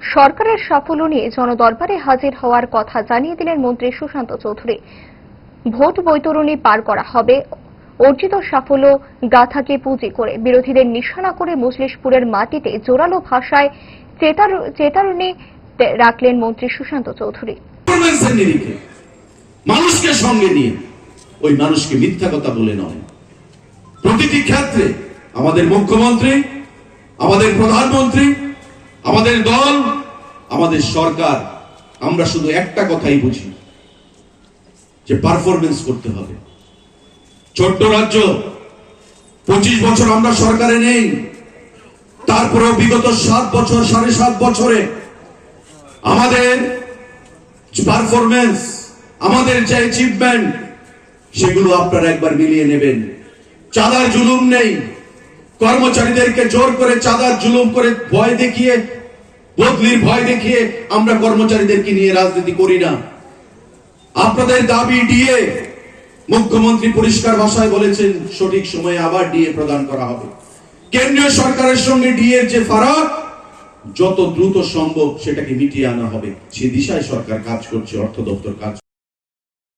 সরকারের সাফল্য নিয়ে জনদরবারে হাজির হওয়ার কথা জানিয়ে দিলেন মন্ত্রী সুশান্ত চৌধুরী। ভোট বৈতরণী পার করা হবে। অর্জিত সাফল্য গাথাকে পুঁজি করে বিরোধীদের নিশানা করে মজলিশপুরের মাটিতে জোরালো ভাষায় চেতার- চেতারণী রাখলেন মন্ত্রী সুশান্ত চৌধুরী। মানুষকে সঙ্গে নিয়ে ওই মানুষকে মিথ্যা কথা বলে নয়। প্রতিটি ক্ষেত্রে আমাদের মুখ্যমন্ত্রী, আমাদের প্রধানমন্ত্রী আমাদের দল, আমাদের সরকার, আমরা শুধু একটা কথাই বুঝি, যে পারফরমেন্স করতে হবে। ছোট্ট রাজ্য, পঁচিশ বছর আমরা সরকারে নেই, তারপরেও বিগত সাত বছর, সাড়ে সাত বছরে আমাদের পারফরমেন্স আমাদের যে অ্যাচিভমেন্ট সেগুলো আপনারা একবার মিলিয়ে নেবেন। চাঁদার জুলুম নেই। কর্মচারীদেরকে জোর করে চাঁদার জুলুম করে ভয় দেখিয়ে, বদলির ভয় দেখিয়ে আমরা কর্মচারীদেরকে নিয়ে রাজনীতি করি না। আপনাদের দাবি ডিএ, মুখ্যমন্ত্রী পরিষ্কার ভাষায় বলেছেন, সঠিক সময়ে আবার ডিএ প্রদান করা হবে। কেন্দ্রীয় সরকারের সঙ্গে ডিএ যে ফারাক, যত দ্রুত সম্ভব সেটাকে মিটিয়ে আনা হবে। সে দিশায় সরকার কাজ করছে, অর্থ দপ্তর কাজ